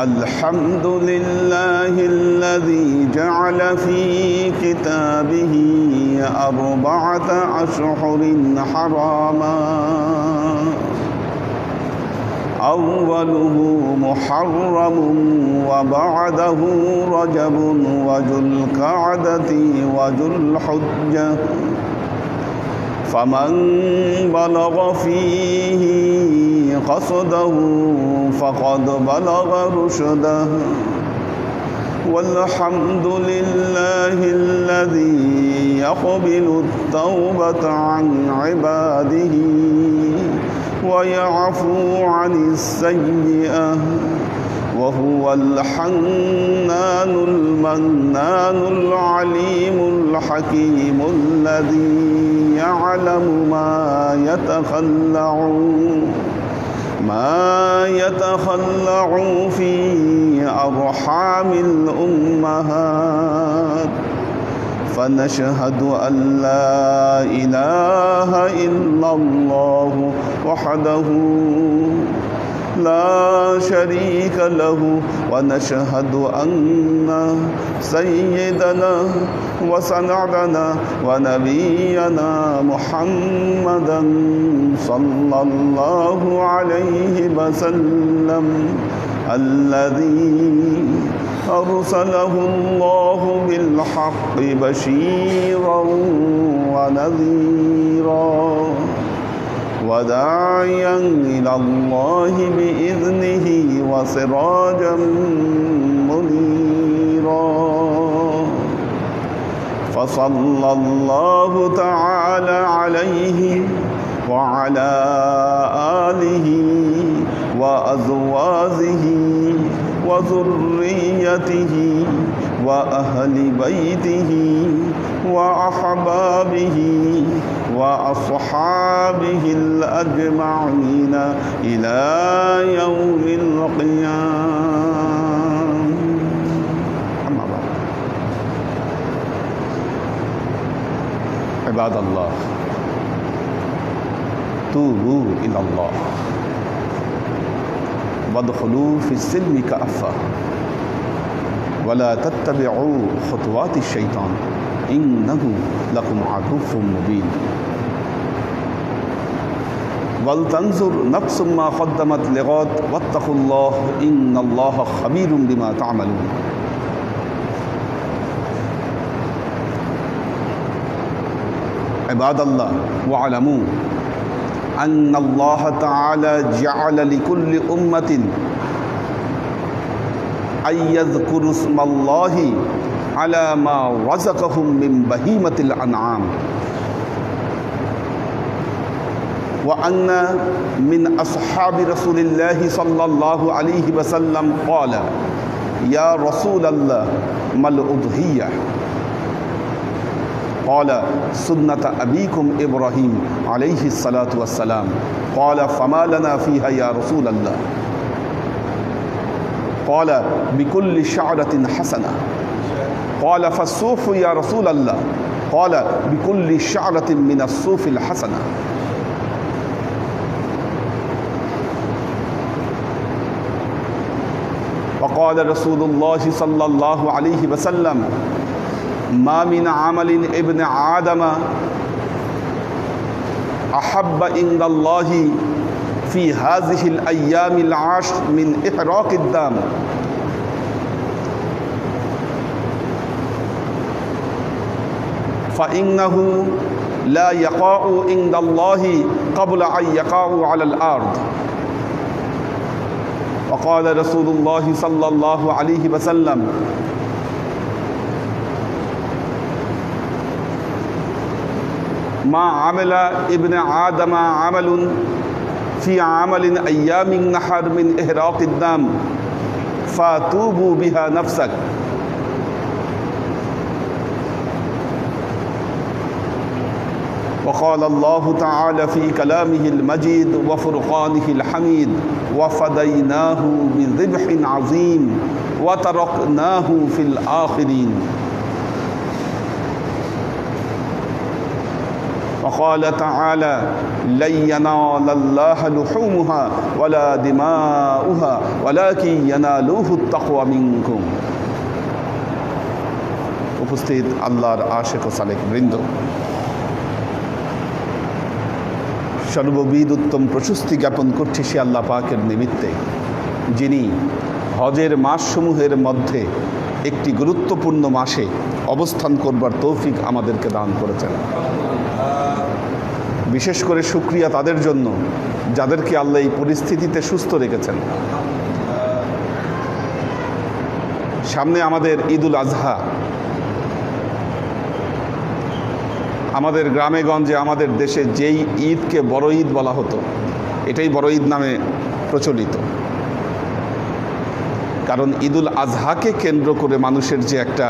الحمد لله الذي جعل في كتابه أربعة أشهر حراما. أوله محرم وبعده رجب وذو القعدة وذو الحجة. فمن بلغ فيه قصده فقد بلغ رشده. والحمد لله الذي يقبل التوبة عن عباده ويعفو عن السيئة. وهو الحنان المنان العليم الحكيم الذي يعلم ما يتخلع ما يتخلع في أرحام الأمهات. فنشهد أن لا إله إلا الله وحده لا شريك له ونشهد أن سيدنا وسندنا ونبينا محمدا صلى الله عليه وسلم الذي أرسله الله بالحق بشيرا ونذيرا. وداعيا إلى الله بإذنه وسراجا منيرا. فصلى الله تعالى عليه وعلى آله وأزواجه وذريته وأهل بيته وأحبابه وأصحابه الأجمعين إلى يوم القيامة أما بعد. عباد الله توبوا إلى الله. وادخلوا في السلم كأفة. ولا تتبعوا خطوات الشيطان. إنه لكم عدو مبين. ولتنظر نفس ما قدمت لغد واتقوا الله إن الله خبير بما تعملون عباد الله واعلموا أن الله تعالى جعل لكل أمة أن يذكروا اسم الله على ما رزقهم من بهيمة الأنعام وأن من أصحاب رسول الله صلى الله عليه وسلم قال يا رسول الله ما الأضحية؟ قال سنة أبيكم إبراهيم عليه الصلاة والسلام. قال فما لنا فيها يا رسول الله. قال بكل شعرة حسنة. قال فالصوف يا رسول الله. قال بكل شعرة من الصوف الحسنة. وقال رسول الله صلى الله عليه وسلم ما من عمل ابن آدم أحب عند الله في هذه الأيام العشر من إحراق الدم. فإنه لا يقع عند الله قبل أن يقع على الأرض. وقال رسول الله صلى الله عليه وسلم ما عمل ابن آدم عمل في عمل أيام النحر من إهراق الدم فتوبوا بها نفسك. وقال الله تعالى في كلامه المجيد وفرقانه الحميد وفديناه بذبح عظيم وتركناه في الآخرين قال تعالى لن ينال الله لحومها ولا دماؤها ولكن ينالوه التقوى منكم উপস্থিত আল্লাহর আশেক ও সালেক বৃন্দ সর্ববিদ উত্তম প্রশস্তি জ্ঞাপন করছে সে আল্লাহ পাকের নিমিত্তে, যিনি হজের মাসসমূহের মধ্যে একটি গুরুত্বপূর্ণ মাসে অবস্থান করবার তৌফিক আমাদেরকে দান করেছেন। বিশেষ করে সুক্রিয়া তাদের জন্য, যাদেরকে আল্লাহ এই পরিস্থিতিতে সুস্থ রেখেছেন। সামনে আমাদের ঈদুল আজহা আমাদের গ্রামে গঞ্জে আমাদের দেশে যেই ঈদকে বড় ঈদ বলা হতো, এটাই বড় ঈদ নামে প্রচলিত। কারণ ঈদুল আজহাকে কেন্দ্র করে মানুষের যে একটা,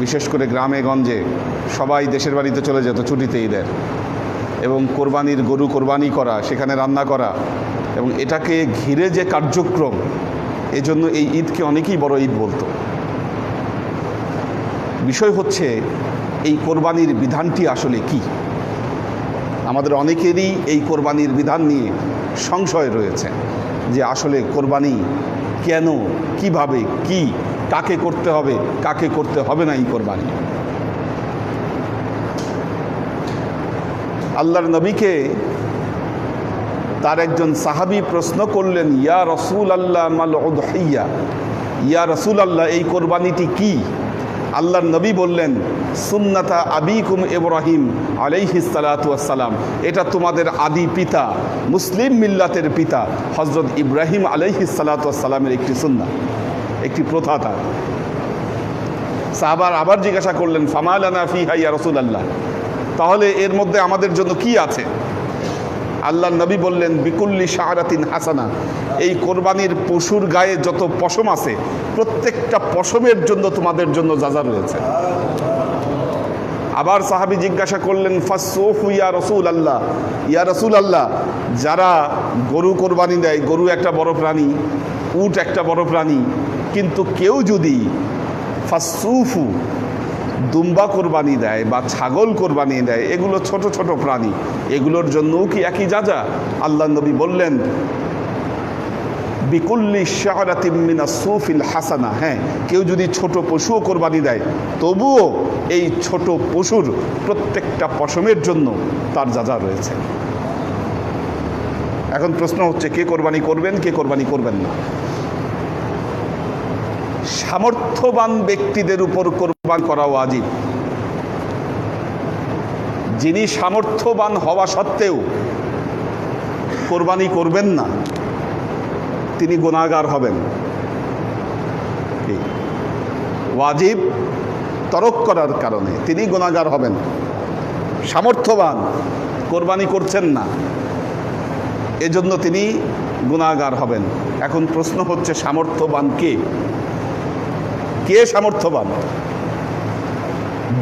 বিশেষ করে গ্রামে গঞ্জে সবাই দেশের বাড়িতে চলে যেত ছুটিতে ঈদের। এবং কোরবানির গরু কোরবানি করা, সেখানে রান্না করা, এবং এটাকে ঘিরে যে কার্যক্রম, এজন্য এই ঈদকে অনেকেই বড় ঈদ বলতো। বিষয় হচ্ছে এই কোরবানির বিধানটি আসলে কি? আমাদের অনেকেরই এই কোরবানির বিধান নিয়ে সংশয় রয়েছে যে আসলে কোরবানি কেন, কীভাবে, কি, কাকে করতে হবে, কাকে করতে হবে না এই কোরবানি? আল্লাহর নবীকে তার একজন সাহাবি প্রশ্ন করলেন, ইয়া রসুল আল্লাহ ইয়া রসুল আল্লাহ এই কোরবানিটি কি? আল্লাহর নবী বললেন, সুন্নাতা আবিকুম ইব্রাহিম আলাইহিসালাতাম এটা তোমাদের আদি পিতা, মুসলিম মিল্লাতের পিতা হজরত ইব্রাহিম আলাইহিসালাতামের একটি সুন্না একটি প্রথা তার। সাহাবার আবার জিজ্ঞাসা করলেন ফামালানা ফি হাইয়া রসুল আল্লাহ তাহলে এর মধ্যে আমাদের জন্য কি আছে? আল্লাহ নবী বললেন, বিকুল্লি শাহরাতিন হাসানা। এই কোরবানির পশুর গায়ে যত পশম আছে, প্রত্যেকটা পশমের জন্য তোমাদের জন্য যাজা রয়েছে। আবার সাহাবি জিজ্ঞাসা করলেন ফাসোফু ইয়া রসুল আল্লাহ ইয়া রসুল আল্লাহ যারা গরু কোরবানি দেয়, গরু একটা বড় প্রাণী, উট একটা বড় প্রাণী, কিন্তু কেউ যদি ফাসুফু দুম্বা কোরবানি দেয় বা ছাগল কোরবানি দেয়, এগুলো ছোট ছোট প্রাণী। এগুলোর জন্যও কি একই যা যা আল্লাহ নবী বললেন, বিকুল্লি শাহরাতিমিনা সুফিল হাসানা। হ্যাঁ কেউ যদি ছোট পশুও কোরবানি দেয়, তবুও এই ছোট পশুর প্রত্যেকটা পশমের জন্য তার যা যা রয়েছে। এখন প্রশ্ন হচ্ছে, কে কোরবানি করবেন, কে কোরবানি করবেন না? সামর্থ্যবান ব্যক্তিদের উপর কোরবান করা ওয়াজিব। যিনি সামর্থ্যবান হওয়া সত্ত্বেও কোরবানি করবেন না, তিনি গুণাগার হবেন। ওয়াজিব তরক করার কারণে তিনি গুণাগার হবেন। সামর্থ্যবান কোরবানি করছেন না, এজন্য তিনি গুণাগার হবেন। এখন প্রশ্ন হচ্ছে, সামর্থ্যবান কে? কে সামর্থ্যবান?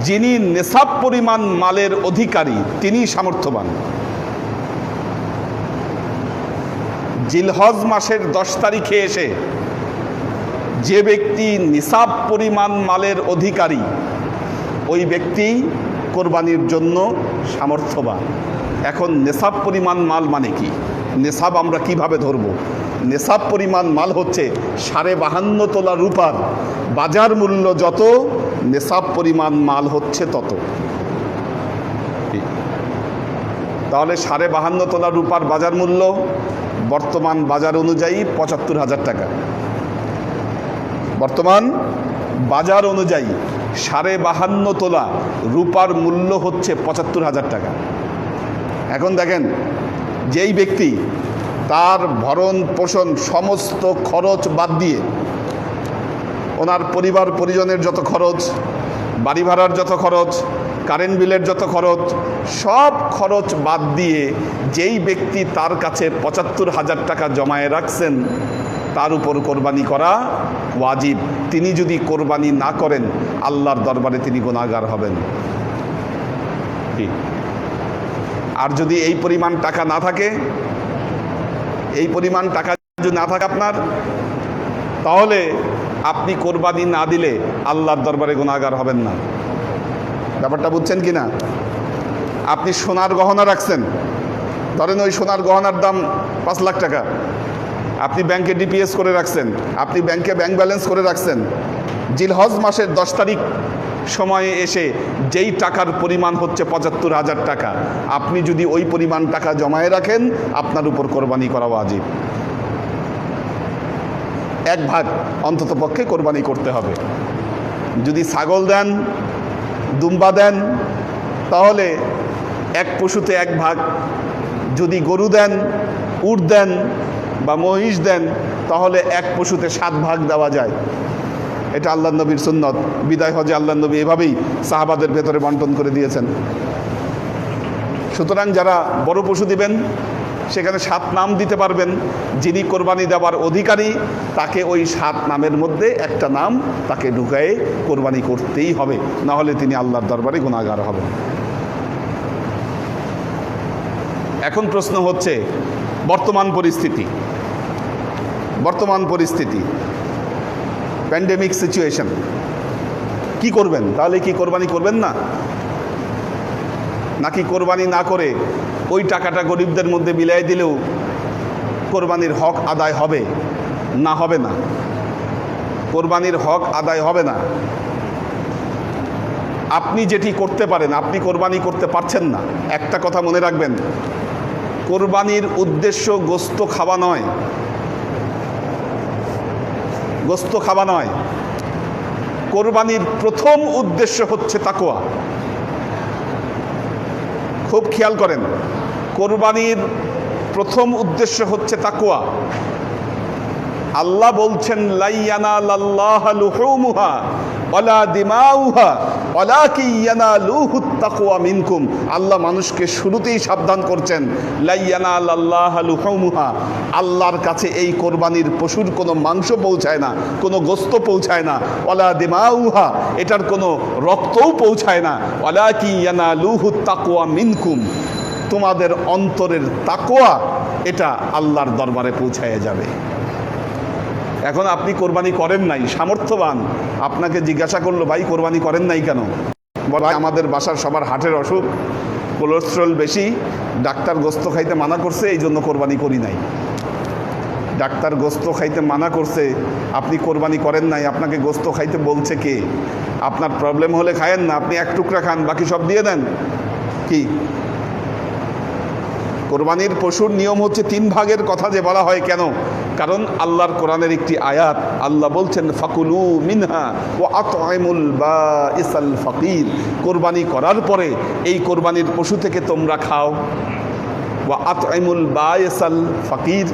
যিনি নেশাব পরিমাণ মালের অধিকারী, তিনি সামর্থ্যবান। জিলহজ মাসের দশ তারিখে এসে যে ব্যক্তি নিসাব পরিমাণ মালের অধিকারী, ওই ব্যক্তি কোরবানির জন্য সামর্থ্যবান। এখন নেশাব পরিমাণ মাল মানে কি? নেশাব আমরা কীভাবে ধরব? নেশাব পরিমাণ মাল হচ্ছে সাড়ে বাহান্ন তোলা রূপার। বাজার মূল্য যত, নেশাব পরিমাণ মাল হচ্ছে তত। তাহলে সাড়ে বাহান্ন তোলা রূপার বাজার মূল্য বর্তমান বাজার অনুযায়ী পঁচাত্তর হাজার টাকা। বর্তমান বাজার অনুযায়ী সাড়ে বাহান্ন তোলা রূপার মূল্য হচ্ছে পঁচাত্তর হাজার টাকা। এখন দেখেন, যেই ব্যক্তি তার ভরণ পোষণ সমস্ত খরচ বাদ দিয়ে ওনার পরিবার পরিজনের যত খরচ, বাড়ি ভাড়ার যত খরচ কারেন্ট বিলের যত খরচ, সব খরচ বাদ দিয়ে যেই ব্যক্তি তার কাছে পঁচাত্তর হাজার টাকা জমায়ে রাখছেন, তার উপর কোরবানি করা ওয়াজিব। তিনি যদি কোরবানি না করেন, আল্লাহর দরবারে তিনি গুণাগার হবেন। আর যদি এই পরিমাণ টাকা না থাকে এই পরিমাণ টাকা যদি না থাকে আপনার, তাহলে আপনি কোরবানি না দিলে আল্লাহর দরবারে গুণাগার হবেন না। ব্যাপারটা বুঝছেন কি না? আপনি সোনার গহনা রাখছেন, ধরেন ওই সোনার গহনার দাম পাঁচ লাখ টাকা, আপনি ব্যাংকে ডিপিএস করে রাখছেন, আপনি ব্যাংকে ব্যাংক ব্যালেন্স করে রাখছেন, জিলহজ মাসের দশ তারিখ সময়ে এসে যেই টাকার পরিমাণ হচ্ছে পঁচাত্তর হাজার টাকা, আপনি যদি ওই পরিমাণ টাকা জমায়ে রাখেন, আপনার উপর কোরবানি করা ওয়াজিব। এক ভাগ অন্তত পক্ষে কোরবানি করতে হবে। যদি ছাগল দেন, দুম্বা দেন, তাহলে এক পশুতে এক ভাগ। যদি গরু দেন, উট দেন বা মহিষ দেন, তাহলে এক পশুতে সাত ভাগ দেওয়া যায়। এটা আল্লাহ নবীর সুন্নত। বিদায় হজে আল্লাহ নবী এভাবেই সাহাবাদের ভেতরে বন্টন করে দিয়েছেন। সুতরাং যারা বড় পশু দিবেন, সেখানে সাত নাম দিতে পারবেন। যিনি কোরবানি দেওয়ার অধিকারী, তাকে ওই সাত নামের মধ্যে একটা নাম তাকে ঢুকায়ে কোরবানি করতেই হবে। না হলে তিনি আল্লাহর দরবারে গুণাগার হবেন। এখন প্রশ্ন হচ্ছে, বর্তমান পরিস্থিতি। বর্তমান পরিস্থিতি। প্যান্ডেমিক সিচুয়েশন কি করবেন? তাহলে কি কোরবানি করবেন না? নাকি কোরবানি না করে ওই টাকাটা গরিবদের মধ্যে বিলাই দিলেও কোরবানির হক আদায় হবে? না হবে না। কোরবানির হক আদায় হবে না। আপনি যেটি করতে পারেন, আপনি কোরবানি করতে পারছেন না। একটা কথা মনে রাখবেন, কোরবানির উদ্দেশ্য গোস্ত খাওয়া নয়। গোস্ত খাওয়া নয়। কোরবানির প্রথম উদ্দেশ্য হচ্ছে তাকোয়া খুব খেয়াল করেন, কোরবানির প্রথম উদ্দেশ্য হচ্ছে তাকোয়া আল্লাহ বলছেন লাইয়ানা লাল্লাহ লুহুমুহা। ওয়ালা দিমাউহা লুহুত তাকওয়া মিনকুম। আল্লাহ মানুষকে শুরুতেই সাবধান করছেন লাইয়ানা আল্লাহর কাছে এই কোরবানির পশুর কোনো মাংস পৌঁছায় না, কোনো গোস্ত পৌঁছায় না। ওয়ালা দিমাউহা, এটার কোনো রক্তও পৌঁছায় না। ওয়ালাকিয়ানা লুহুত তাকওয়া মিনকুম। তোমাদের অন্তরের তাকোয়া এটা আল্লাহর দরবারে পৌঁছায় যাবে। এখন আপনি কোরবানি করেন নাই সামর্থ্যবান। আপনাকে জিজ্ঞাসা করল ভাই কোরবানি করেন নাই কেন? বলে, ভাই আমাদের বাসার সবার হাটের অসুখ কোলেস্ট্রল বেশি ডাক্তার গোস্ত খাইতে মানা করছে এই জন্য কোরবানি করি নাই। ডাক্তার গোস্ত খাইতে মানা করছে আপনি কোরবানি করেন নাই আপনাকে গোস্ত খাইতে বলছে কে? আপনার প্রবলেম হলে খায়েন না আপনি এক টুকরা খান বাকি সব দিয়ে দেন। কি? কোরবানির পশুর নিয়ম হচ্ছে তিন ভাগের কথা যে বলা হয় কেন? কারণ আল্লাহর কোরআনের একটি আয়াত, আল্লাহ বলছেন, ফাকুলু মিনহা ও আতমুল বা ইসাল ফকির। কোরবানি করার পরে এই কোরবানির পশু থেকে তোমরা খাও। ও আতমুল বা ইসাল ফকির।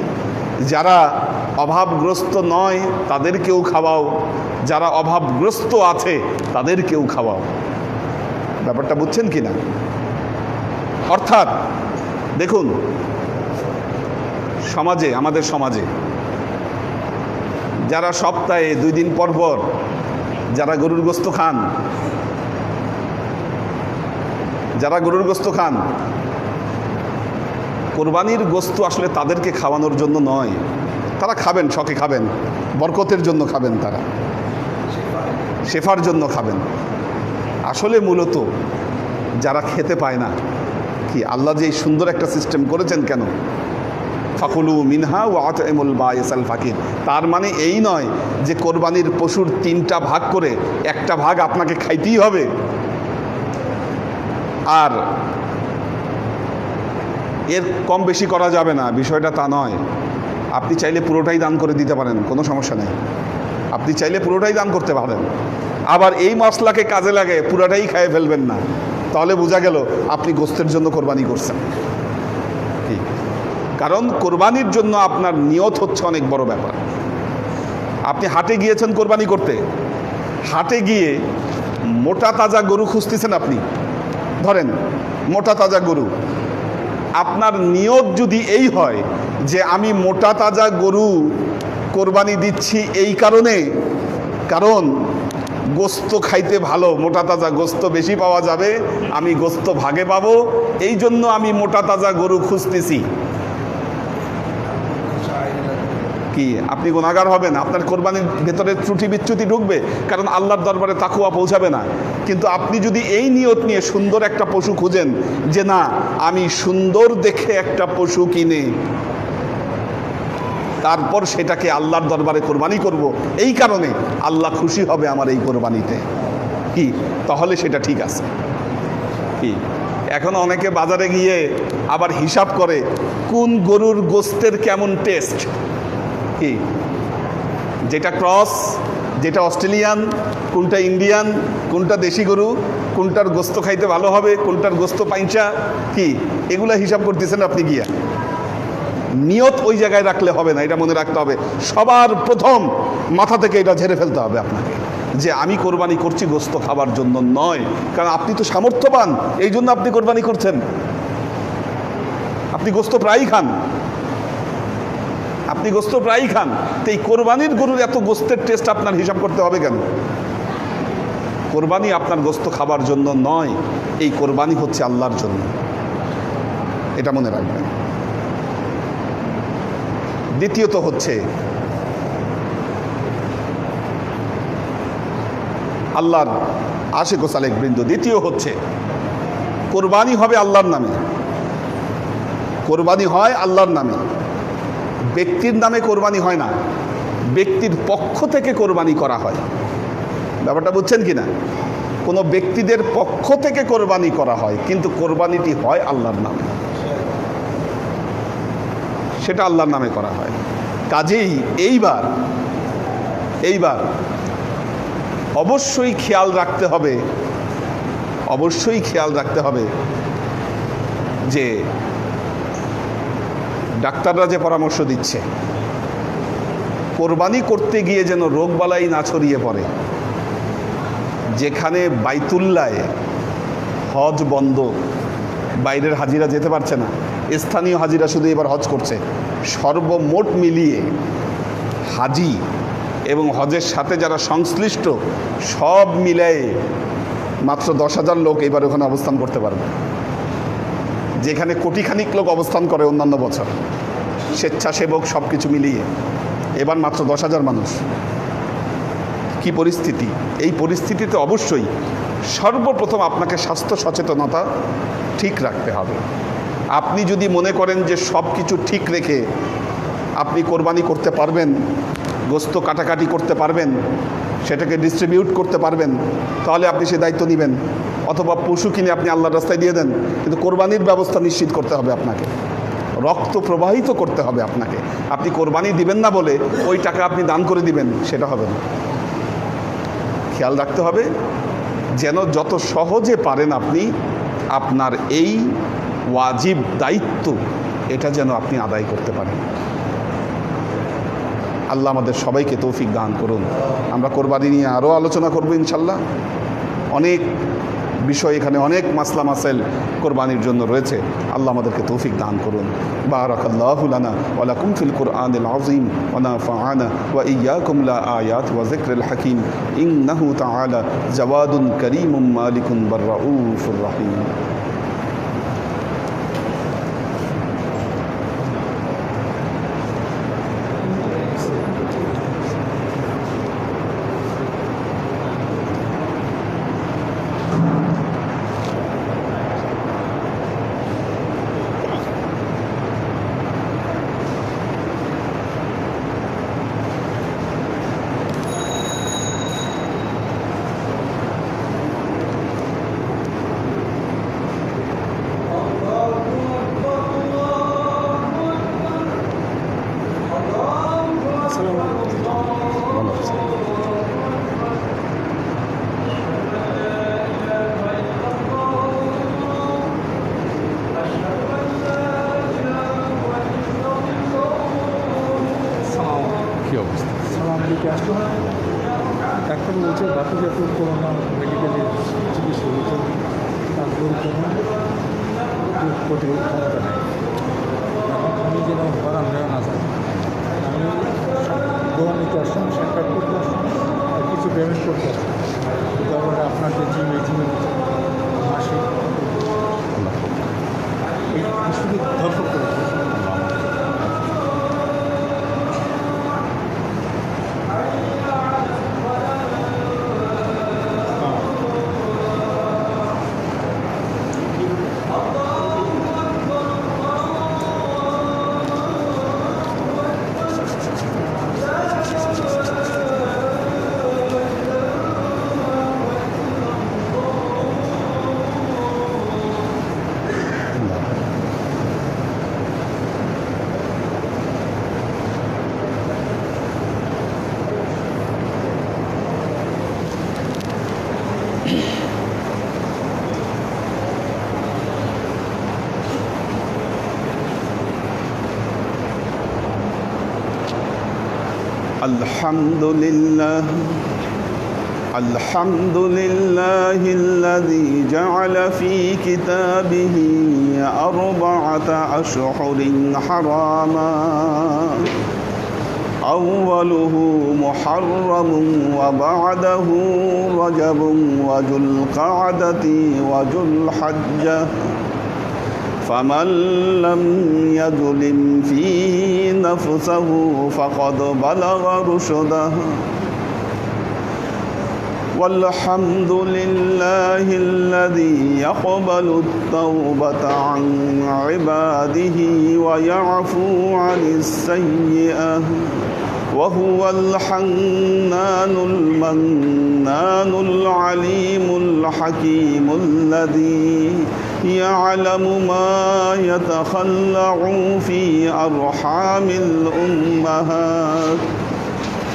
যারা অভাবগ্রস্ত নয়, তাদেরকেও খাওয়াও। যারা অভাবগ্রস্ত আছে, তাদেরকেও খাওয়াও। ব্যাপারটা বুঝছেন কি না অর্থাৎ দেখুন, সমাজে, আমাদের সমাজে, যারা সপ্তাহে দুই দিন পর পর যারা গরুর গোস্ত খান, যারা গরুর গোস্ত খান, কোরবানির গোস্ত আসলে তাদেরকে খাওয়ানোর জন্য নয়। তারা খাবেন, শখে খাবেন, বরকতের জন্য খাবেন তারা। শেফার জন্য খাবেন। আসলে মূলত যারা খেতে পায় না কি? আল্লাহ যে এই সুন্দর একটা সিস্টেম করেছেন কেন? ফাকুলু মিনহা ও আতমুল বা ইসাল ফাকির। তার মানে এই নয় যে কোরবানির পশুর তিনটা ভাগ করে একটা ভাগ আপনাকে খাইতেই হবে। আর এর কম বেশি করা যাবে না, বিষয়টা তা নয়। আপনি চাইলে পুরোটাই দান করে দিতে পারেন, কোনো সমস্যা নেই। আপনি চাইলে পুরোটাই দান করতে পারেন। আবার এই মশলাকে কাজে লাগে পুরোটাই খাইয়ে ফেলবেন না। তাহলে বোঝা গেল আপনি গোস্তের জন্য কোরবানি করছেন। কারণ কোরবানির জন্য আপনার নিয়ত হচ্ছে অনেক বড় ব্যাপার। আপনি হাটে গিয়েছেন কোরবানি করতে। হাটে গিয়ে মোটা তাজা গরু খুঁজতেছেন আপনি। ধরেন, মোটা তাজা গরু। আপনার নিয়ত যদি এই হয় যে আমি মোটা তাজা গরু কোরবানি দিচ্ছি এই কারণে, কারণ গোস্ত খাইতে ভালো, মোটা তাজা গোস্ত বেশি পাওয়া যাবে, আমি গোস্ত ভাগে পাবো। এই জন্য আমি মোটা তাজা গরু খুঁজতেছি। কি, আপনি গুণাগার হবেন? আপনার কোরবানির ভেতরে ত্রুটি বিচ্যুতি ঢুকবে, কারণ আল্লাহর দরবারে তাকুয়া পৌঁছাবে না। কিন্তু আপনি যদি এই নিয়ত নিয়ে সুন্দর একটা পশু খুঁজেন, যে না, আমি সুন্দর দেখে একটা পশু কিনে। তারপর সেটাকে আল্লাহর দরবারে কোরবানি করব। এই কারণে আল্লাহ খুশি হবে আমার এই কোরবানিতে। কি? তাহলে সেটা ঠিক আছে। কি? এখন অনেকে বাজারে গিয়ে আবার হিসাব করে, কোন গরুর গোস্তের কেমন টেস্ট? কি? যেটা ক্রস, যেটা অস্ট্রেলিয়ান, কোনটা ইন্ডিয়ান, কোনটা দেশি গরু, কোনটার গোস্ত খাইতে ভালো হবে, কোনটার গোস্ত পাইচা কি? এগুলা হিসাব করতেছেন আপনি গিয়া। নিয়ত ওই জায়গায় রাখলে হবে না, এটা মনে রাখতে হবে। সবার প্রথম মাথা থেকে এটা ঝেড়ে ফেলতে হবে আপনাকে। যে আমি কোরবানি করছি গোস্ত খাবার জন্য নয়, কারণ আপনি তো সামর্থ্যবান, এই জন্য আপনি কোরবানি করছেন। আপনি গোস্ত প্রায়ই খান। আপনি গোস্ত প্রায়ই খান। তো এই কোরবানির গরুর এত গোস্তের টেস্ট আপনার হিসাব করতে হবে কেন? কোরবানি আপনার গোস্ত খাবার জন্য নয়, এই কোরবানি হচ্ছে আল্লাহর জন্য। এটা মনে রাখবেন। দ্বিতীয়ত হচ্ছে আল্লাহর আশেক ও সালেক বৃন্দ। দ্বিতীয় হচ্ছে, কোরবানি হবে আল্লাহর নামে। কোরবানি হয় আল্লাহর নামে। ব্যক্তির নামে কোরবানি হয় না, ব্যক্তির পক্ষ থেকে কোরবানি করা হয়। ব্যাপারটা বুঝছেন কি না কোনো ব্যক্তিদের পক্ষ থেকে কোরবানি করা হয়, কিন্তু কোরবানিটি হয় আল্লাহর নামে। সেটা আল্লাহর নামে করা হয়। কাজেই এইবার এইবার অবশ্যই খেয়াল রাখতে হবে, অবশ্যই খেয়াল রাখতে হবে যে ডাক্তাররা যে পরামর্শ দিচ্ছে, কোরবানি করতে গিয়ে যেন রোগবালাই না ছড়িয়ে পড়ে, যেখানে বাইতুল্লায় হজ বন্ধ, বাইরের হাজিরা যেতে পারছে না। স্থানীয় হাজিরা শুধু এবার হজ করছে। সর্বমোট মিলিয়ে হাজি এবং হজের সাথে যারা সংশ্লিষ্ট, সব মিলায়ে মাত্র দশ হাজার লোক এবার ওখানে অবস্থান করতে পারবে। যেখানে কোটিখানিক লোক অবস্থান করে অন্যান্য বছর। স্বেচ্ছাসেবক সব কিছু মিলিয়ে এবার মাত্র দশ হাজার মানুষ। কি পরিস্থিতি? এই পরিস্থিতিতে অবশ্যই সর্বপ্রথম আপনাকে স্বাস্থ্য সচেতনতা ঠিক রাখতে হবে। আপনি যদি মনে করেন যে সব কিছু ঠিক রেখে আপনি কোরবানি করতে পারবেন, গোস্ত কাটাকাটি করতে পারবেন, সেটাকে ডিস্ট্রিবিউট করতে পারবেন, তাহলে আপনি সে দায়িত্ব নেবেন। অথবা পশু কিনে আপনি আল্লাহর রাস্তায় দিয়ে দেন, কিন্তু কোরবানির ব্যবস্থা নিশ্চিত করতে হবে আপনাকে। রক্ত প্রবাহিত করতে হবে আপনাকে। আপনি কোরবানি দিবেন না বলে ওই টাকা আপনি দান করে দিবেন, সেটা হবে না। খেয়াল রাখতে হবে, যেন যত সহজে পারেন আপনি, আপনার এই ওয়াজিব দায়িত্ব এটা যেন আপনি আদায় করতে পারেন। আল্লাহ আমাদের সবাইকে তৌফিক দান করুন। আমরা কোরবানি নিয়ে আরও আলোচনা করব ইনশাল্লাহ অনেক বিষয় এখানে অনেক মাসলা মাসাইল কোরবানির জন্য রয়েছে। আল্লাহ আমাদেরকে তৌফিক দান করুন। বারাকাল্লাহু লানা ওয়া লাকুম ফিল কুরআনিল আযীম ওয়া নাফা'ানা ওয়া আয়াত হাকীম। রহিম। 看最近没听。الحمد لله الحمد لله الذي جعل في كتابه أربعة أشهر حراما. أوله محرم وبعده رجب وذو القعدة وذو الحجة. فمن لم يظلم فيه نفسه فقد بلغ رشده والحمد لله الذي يقبل التوبة عن عباده ويعفو عن السيئة وهو الحنان المنان العليم الحكيم الذي يعلم ما يتخلع في أرحام الأمهات.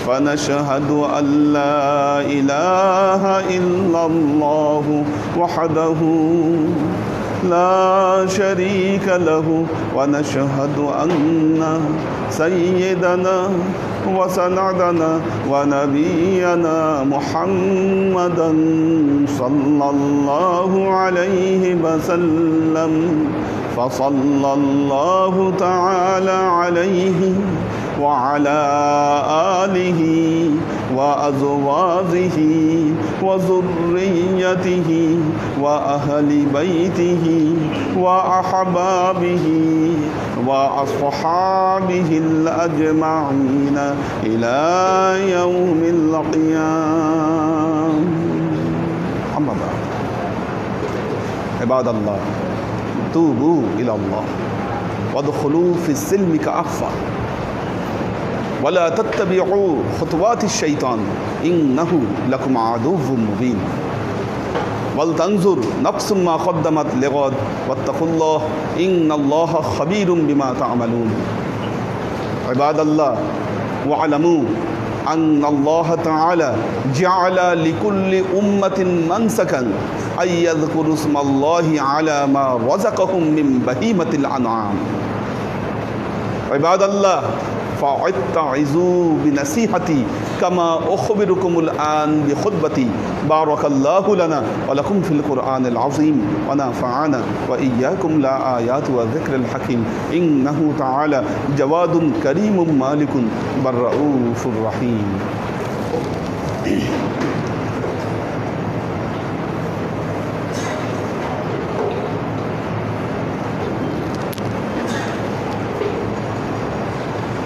فنشهد أن لا إله إلا الله وحده لا شريك له. ونشهد أن سيدنا وسندنا ونبينا محمدا صلى الله عليه وسلم فصلى الله تعالى عليه وعلى آله وأزواجه وذريته وأهل بيته وأحبابه وأصحابه الأجمعين إلى يوم القيامة أما بعد. عباد الله توبوا إلى الله. وادخلوا في السلم كأفة ولا تتبعوا خطوات الشيطان. إنه لكم عدو مبين. ولتنظر نفس ما قدمت لغد واتقوا الله إن الله خبير بما تعملون عباد الله واعلموا أن الله تعالى جعل لكل أمة منسكا أن يذكروا اسم الله على ما رزقهم من بهيمة الأنعام عباد الله فاتعظوا بنصيحتي كما أخبركم الآن بخطبتي. بارك الله لنا ولكم في القرآن العظيم ونفعنا وإياكم لا آيات وذكر الحكيم. إنه تعالى جواد كريم مالك بل رؤوف رحيم.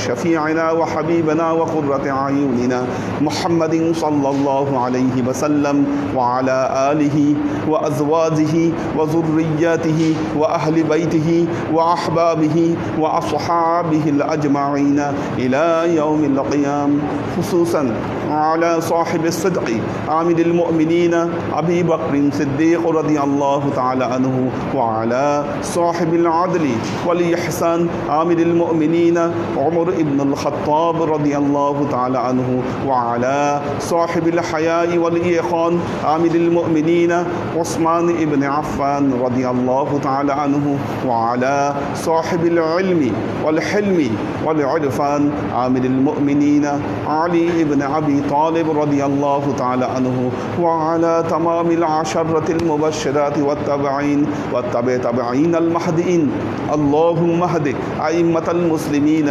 وشفيعنا وحبيبنا وقرة أعيننا محمد صلى الله عليه وسلم وعلى آله وأزواجه وذرياته وأهل بيته وأحبابه وأصحابه الأجمعين إلى يوم القيام خصوصا على صاحب الصدق عامل المؤمنين أبي بكر صديق رضي الله تعالى عنه وعلى صاحب العدل والإحسان عامل المؤمنين عمر بن الخطاب رضي الله تعالى عنه وعلى صاحب الحياء والإيقان عامل المؤمنين عثمان بن عفان رضي الله تعالى عنه وعلى صاحب العلم والحلم والعرفان عامل المؤمنين علي بن أبي طالب رضي الله تعالى عنه وعلى تمام العشرة المبشرات والتابعين والتبع تبعين المهديين اللهم اهد أئمة المسلمين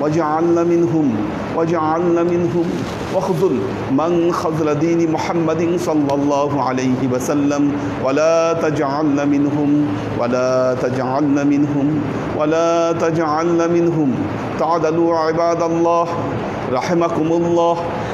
واجعلنا منهم واجعلنا منهم. واخذل من خذل دين محمد صلى الله عليه وسلم. ولا تجعلنا منهم ولا تجعلنا منهم ولا تجعلنا منهم. تعدلوا عباد الله رحمكم الله.